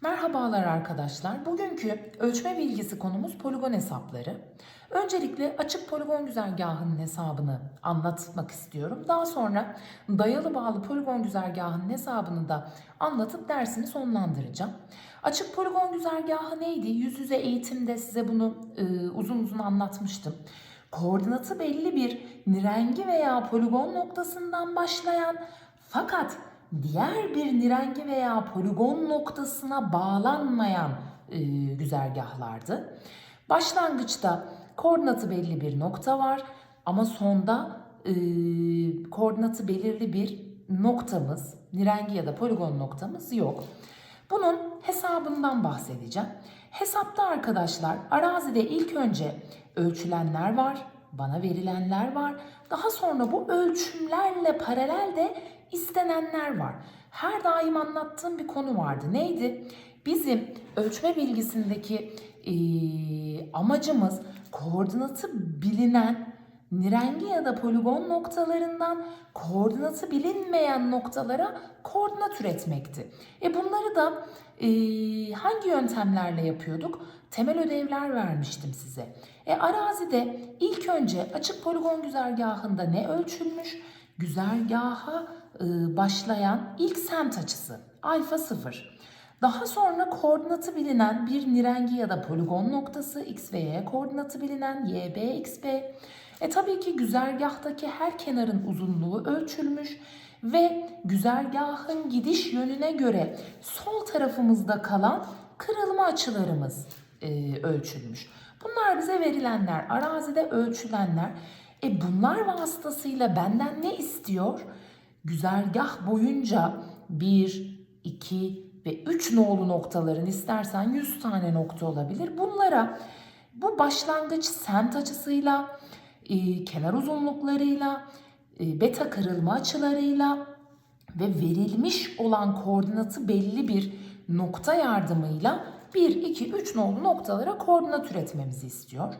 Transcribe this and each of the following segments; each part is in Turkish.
Merhabalar arkadaşlar. Bugünkü ölçme bilgisi konumuz poligon hesapları. Öncelikle açık poligon güzergahının hesabını anlatmak istiyorum. Daha sonra dayalı bağlı poligon güzergahının hesabını da anlatıp dersini sonlandıracağım. Açık poligon güzergahı neydi? Yüz yüze eğitimde size bunu e, uzun uzun anlatmıştım. Koordinatı belli bir nirengi veya poligon noktasından başlayan fakat diğer bir nirengi veya poligon noktasına bağlanmayan e, güzergahlardı. Başlangıçta koordinatı belli bir nokta var ama sonda e, koordinatı belirli bir noktamız, nirengi ya da poligon noktamız yok. Bunun hesabından bahsedeceğim. Hesapta arkadaşlar arazide ilk önce ölçülenler var, bana verilenler var. Daha sonra bu ölçümlerle paralel de istenenler var. Her daim anlattığım bir konu vardı. Neydi? Bizim ölçme bilgisindeki eee, amacımız koordinatı bilinen nirengi ya da poligon noktalarından koordinatı bilinmeyen noktalara koordinat üretmekti. E bunları da e, hangi yöntemlerle yapıyorduk? Temel ödevler vermiştim size. E arazide ilk önce açık poligon güzergahında ne ölçülmüş? Güzergaha e, başlayan ilk semt açısı alfa 0. Daha sonra koordinatı bilinen bir nirengi ya da poligon noktası x ve y koordinatı bilinen y, b, x, b. E tabii ki güzergahtaki her kenarın uzunluğu ölçülmüş ve güzergahın gidiş yönüne göre sol tarafımızda kalan kırılma açılarımız e, ölçülmüş. Bunlar bize verilenler, arazide ölçülenler. E bunlar vasıtasıyla benden ne istiyor? Güzergah boyunca 1, 2 ve 3 nolu noktaların istersen 100 tane nokta olabilir. Bunlara bu başlangıç semt açısıyla, e, kenar uzunluklarıyla, e, beta kırılma açılarıyla ve verilmiş olan koordinatı belli bir nokta yardımıyla 1, 2, 3 nolu noktalara koordinat üretmemizi istiyor.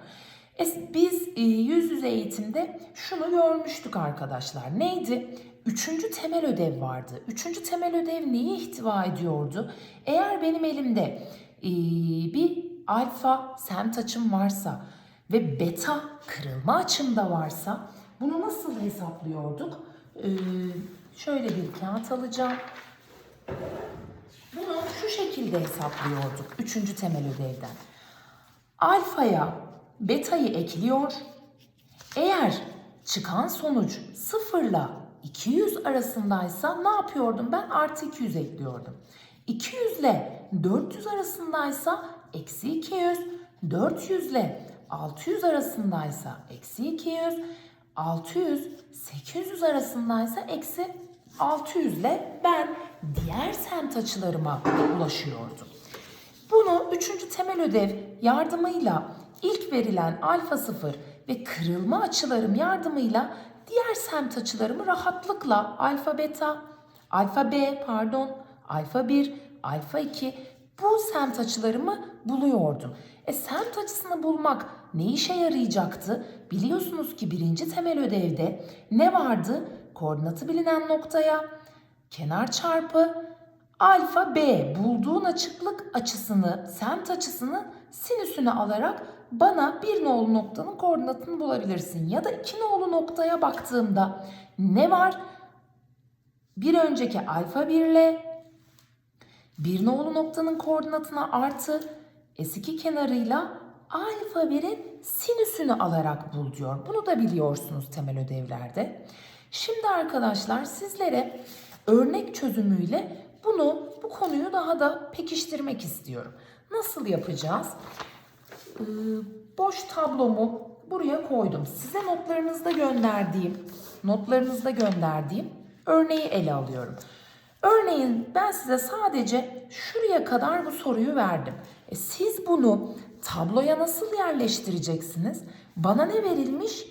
Es- Biz e, yüz yüze eğitimde şunu görmüştük arkadaşlar. Neydi? Üçüncü temel ödev vardı. Üçüncü temel ödev neyi ihtiva ediyordu? Eğer benim elimde e, bir alfa semt açım varsa ve beta kırılma açım da varsa bunu nasıl hesaplıyorduk? E, şöyle bir kağıt alacağım. Bunu şu şekilde hesaplıyorduk. Üçüncü temel ödevden. Alfaya beta'yı ekliyor. Eğer çıkan sonuç sıfırla 200 arasındaysa ne yapıyordum ben? Artı 200 ekliyordum. 200 ile 400 arasındaysa eksi 200. 400 ile 600 arasındaysa eksi 200. 600 800 arasındaysa eksi 600 ile ben diğer semt açılarıma ulaşıyordum. Bunu üçüncü temel ödev yardımıyla ilk verilen alfa 0 ve kırılma açılarım yardımıyla diğer semt açılarımı rahatlıkla alfa beta, alfa b pardon, alfa 1, alfa 2 bu semt açılarımı buluyordum. E semt açısını bulmak ne işe yarayacaktı? Biliyorsunuz ki birinci temel ödevde ne vardı? Koordinatı bilinen noktaya kenar çarpı alfa b bulduğun açıklık açısını, semt açısını sinüsüne alarak bana bir nolu noktanın koordinatını bulabilirsin. Ya da iki nolu noktaya baktığımda ne var? Bir önceki alfa 1 ile bir nolu noktanın koordinatına artı S2 kenarıyla alfa 1'in sinüsünü alarak bul diyor. Bunu da biliyorsunuz temel ödevlerde. Şimdi arkadaşlar sizlere örnek çözümüyle bunu bu konuyu daha da pekiştirmek istiyorum. Nasıl yapacağız? Ee, boş tablomu buraya koydum. Size notlarınızda gönderdiğim, notlarınızda gönderdiğim örneği ele alıyorum. Örneğin ben size sadece şuraya kadar bu soruyu verdim. E siz bunu tabloya nasıl yerleştireceksiniz? Bana ne verilmiş?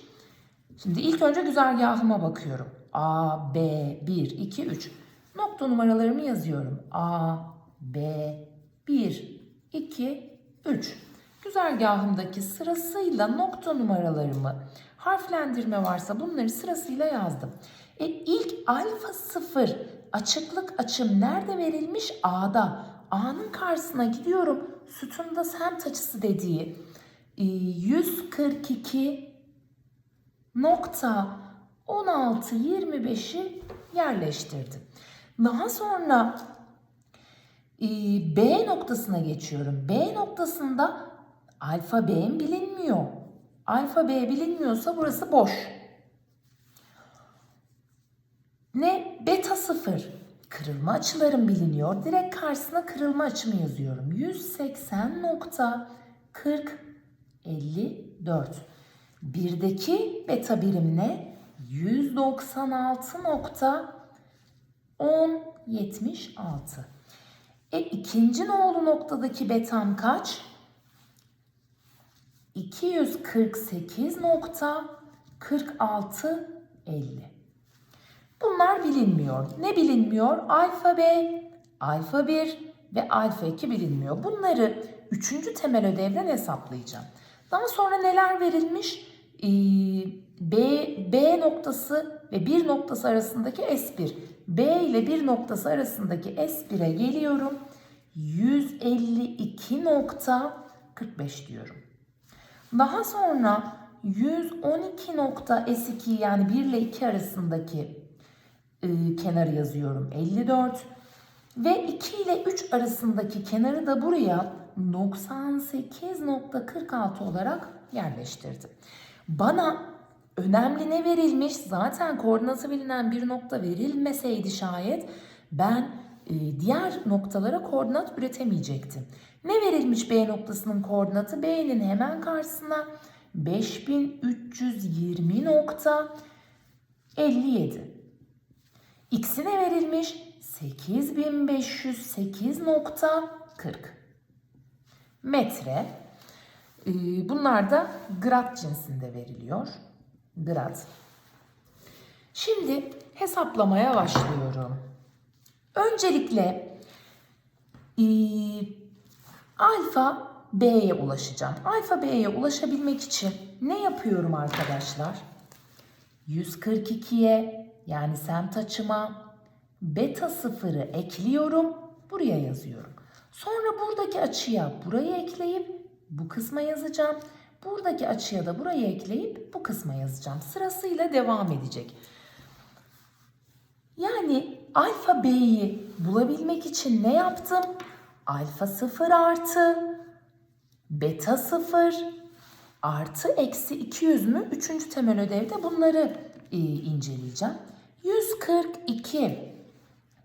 Şimdi ilk önce güzergahıma bakıyorum. A, B, 1, 2, 3. Nokta numaralarımı yazıyorum. A, B, 1, 2, 3. Güzergahımdaki sırasıyla nokta numaralarımı, harflendirme varsa bunları sırasıyla yazdım. E ilk alfa 0 açıklık açım nerede verilmiş? A'da. A'nın karşısına gidiyorum. Sütunda semt açısı dediği e, 142 nokta 16.25'i yerleştirdim. Daha sonra e, B noktasına geçiyorum. B noktasında alfa B bilinmiyor. Alfa B bilinmiyorsa burası boş. Ne? Beta 0. Kırılma açılarım biliniyor. Direkt karşısına kırılma açımı yazıyorum. 180.4054. Birdeki beta birim ne? 196.1076. E ikinci nolu noktadaki betam kaç? 248.4650. Bunlar bilinmiyor. Ne bilinmiyor? Alfa B, alfa 1 ve alfa 2 bilinmiyor. Bunları üçüncü temel ödevden hesaplayacağım. Daha sonra neler verilmiş? Ee, B, B noktası ve 1 noktası arasındaki S1. B ile 1 noktası arasındaki S1'e geliyorum. 152.45 diyorum. Daha sonra 112.S2 yani 1 ile 2 arasındaki e, kenarı yazıyorum 54 ve 2 ile 3 arasındaki kenarı da buraya 98.46 olarak yerleştirdim. Bana önemli ne verilmiş? Zaten koordinatı bilinen bir nokta verilmeseydi şayet ben diğer noktalara koordinat üretemeyecektim. Ne verilmiş B noktasının koordinatı? B'nin hemen karşısına 5320.57. X'ine verilmiş 8508.40 metre. Ee, Bunlar da grad cinsinde veriliyor. Grad. Şimdi hesaplamaya başlıyorum. Öncelikle ee, alfa B'ye ulaşacağım. Alfa B'ye ulaşabilmek için ne yapıyorum arkadaşlar? 142'ye yani semt açıma beta sıfırı ekliyorum. Buraya yazıyorum. Sonra buradaki açıya burayı ekleyip bu kısma yazacağım. Buradaki açıya da burayı ekleyip bu kısma yazacağım. Sırasıyla devam edecek. Yani alfa b'yi bulabilmek için ne yaptım? Alfa 0 artı beta 0 artı eksi 200 mü? Üçüncü temel ödevde bunları e, inceleyeceğim. 142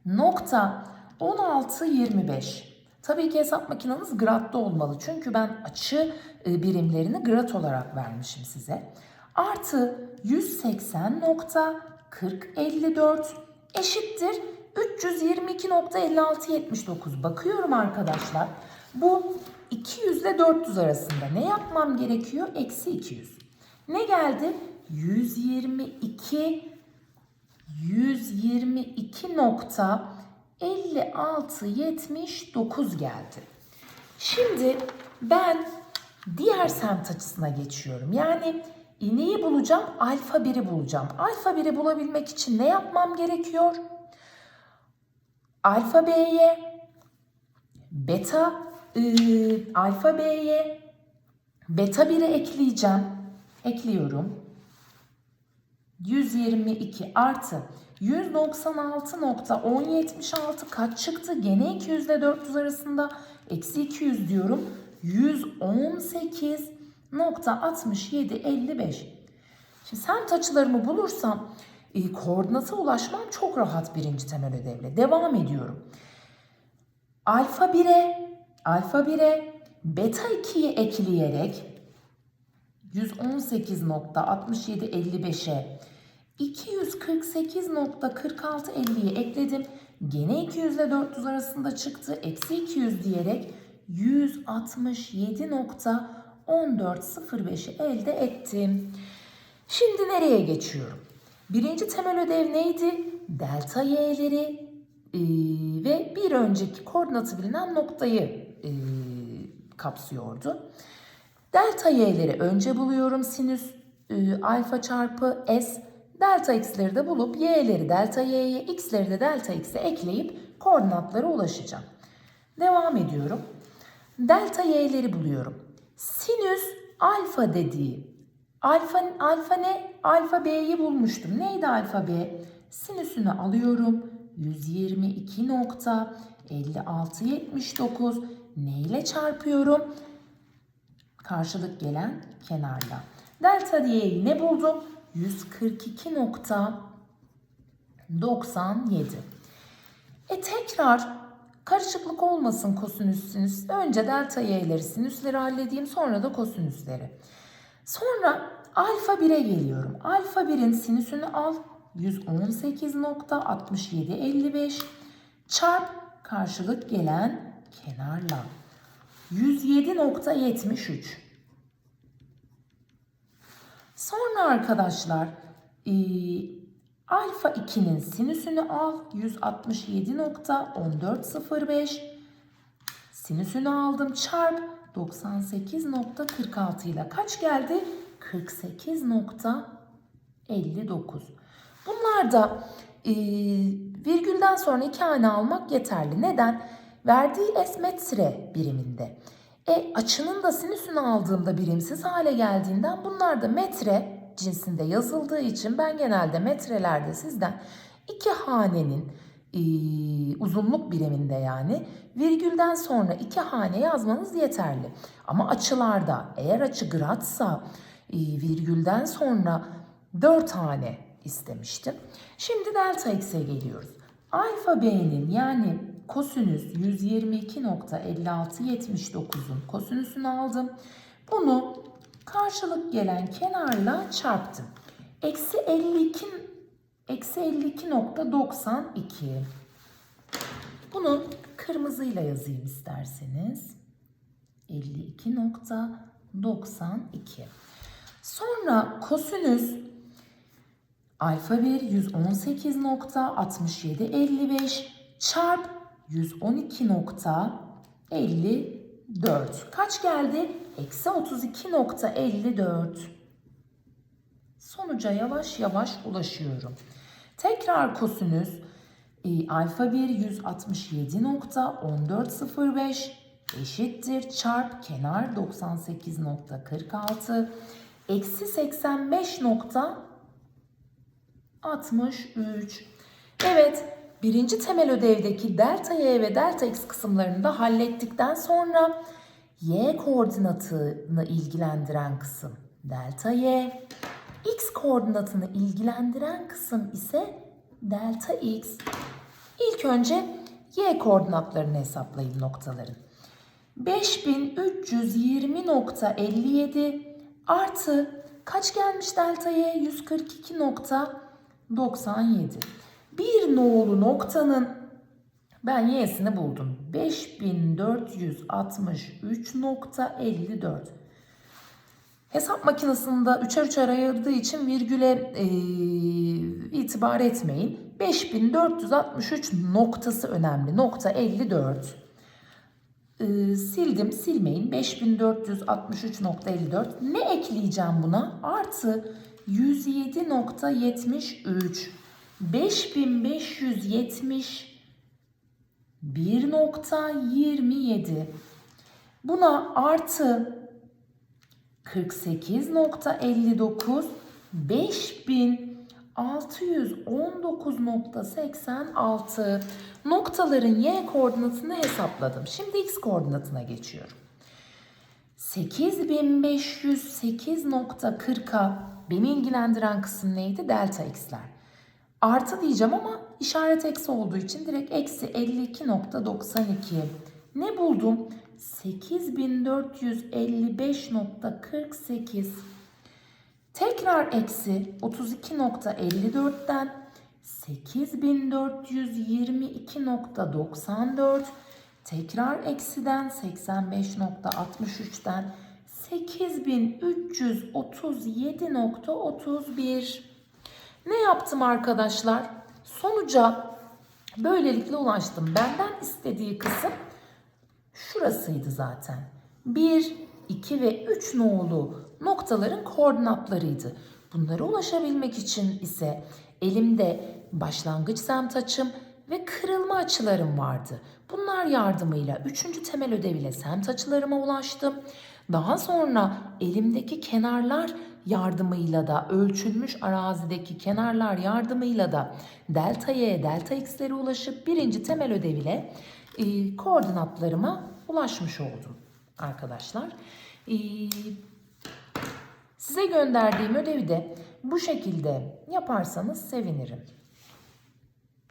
nokta 1625. Tabii ki hesap makineniz gradda olmalı. Çünkü ben açı e, birimlerini grad olarak vermişim size. Artı 180.4054 eşittir 322.5679. Bakıyorum arkadaşlar. Bu 200 ile 400 arasında ne yapmam gerekiyor? Eksi 200. Ne geldi? 122 122.5679 geldi. Şimdi ben diğer semt açısına geçiyorum. Yani neyi bulacağım? Alfa 1'i bulacağım. Alfa 1'i bulabilmek için ne yapmam gerekiyor? Alfa B'ye beta ıı, alfa B'ye beta 1'i ekleyeceğim. Ekliyorum. 122 artı 196.1076 kaç çıktı? Gene 200 ile 400 arasında. Eksi 200 diyorum. 118.6755. Şimdi semt açılarımı bulursam e, koordinata ulaşmam çok rahat birinci temel ödevle. Devam ediyorum. Alfa 1'e, alfa 1'e, beta 2'yi ekleyerek 118.6755'e 248.4650'yi ekledim. Gene 200 ile 400 arasında çıktı. Eksi 200 diyerek 167.1405'i elde ettim. Şimdi nereye geçiyorum? Birinci temel ödev neydi? Delta y'leri e, ve bir önceki koordinatı bilinen noktayı e, kapsıyordu. Delta y'leri önce buluyorum. Sinüs e, alfa çarpı s. Delta x'leri de bulup y'leri delta y'ye, x'leri de delta x'e ekleyip koordinatlara ulaşacağım. Devam ediyorum. Delta y'leri buluyorum. Sinüs alfa dediği alfa alfa ne? Alfa b'yi bulmuştum. Neydi alfa b? Sinüsünü alıyorum. 122.5679 ne ile çarpıyorum? Karşılık gelen kenarla. Delta diyeyi ne buldum? 142.97. E tekrar karışıklık olmasın kosinüs sinüs. Önce delta y'leri sinüsleri halledeyim sonra da kosinüsleri. Sonra alfa 1'e geliyorum. Alfa 1'in sinüsünü al. 118.6755 çarp karşılık gelen kenarla. 107.73 Sonra arkadaşlar e, alfa 2'nin sinüsünü al 167.1405 sinüsünü aldım çarp 98.46 ile kaç geldi? 48.59 Bunlar da e, virgülden sonra iki hane almak yeterli. Neden? Verdiği es metre biriminde. E açının da sinüsünü aldığımda birimsiz hale geldiğinden bunlar da metre cinsinde yazıldığı için ben genelde metrelerde sizden iki hanenin e, uzunluk biriminde yani virgülden sonra iki hane yazmanız yeterli. Ama açılarda eğer açı gradsa e, virgülden sonra dört hane istemiştim. Şimdi delta x'e geliyoruz. Alfa b'nin yani kosinüs 122.5679'un kosinüsünü aldım. Bunu karşılık gelen kenarla çarptım. Eksi 52 eksi 52.92 bunu kırmızıyla yazayım isterseniz. 52.92 Sonra kosinüs alfa 1 118.6755 çarp 112.54 kaç geldi? Eksi 32.54 sonuca yavaş yavaş ulaşıyorum. Tekrar kosinüs e, alfa 1 167.1405 eşittir çarp kenar 98.46 eksi 85.63 Evet birinci temel ödevdeki delta y ve delta x kısımlarını da hallettikten sonra y koordinatını ilgilendiren kısım delta y x koordinatını ilgilendiren kısım ise delta x. İlk önce y koordinatlarını hesaplayın noktaların. 5320.57 artı kaç gelmiş delta y? 142.97. Bir nolu noktanın ben y'sini buldum. 5463.54. Hesap makinesinde 3'er 3'er ayırdığı için virgüle e, itibar etmeyin. 5463 noktası önemli. Nokta 54. E, sildim silmeyin. 5463.54. Ne ekleyeceğim buna? Artı 107.73. 5570 1.27. Buna artı 48.59 5619.86 noktaların y koordinatını hesapladım. Şimdi x koordinatına geçiyorum. 8508.40'a beni ilgilendiren kısım neydi? Delta x'ler. Artı diyeceğim ama işaret eksi olduğu için direkt eksi 52.92. Ne buldum? 8455.48 tekrar eksi 32.54'ten 8422.94 tekrar eksiden 85.63'ten 8337.31 ne yaptım arkadaşlar? Sonuca böylelikle ulaştım. Benden istediği kısım şurasıydı zaten. 1, 2 ve 3 nolu noktaların koordinatlarıydı. Bunlara ulaşabilmek için ise elimde başlangıç semt açım ve kırılma açılarım vardı. Bunlar yardımıyla üçüncü temel ödev ile semt açılarıma ulaştım. Daha sonra elimdeki kenarlar yardımıyla da ölçülmüş arazideki kenarlar yardımıyla da delta y, delta x'lere ulaşıp birinci temel ödev ile e, koordinatlarıma ulaşmış oldum arkadaşlar. E, size gönderdiğim ödevi de bu şekilde yaparsanız sevinirim.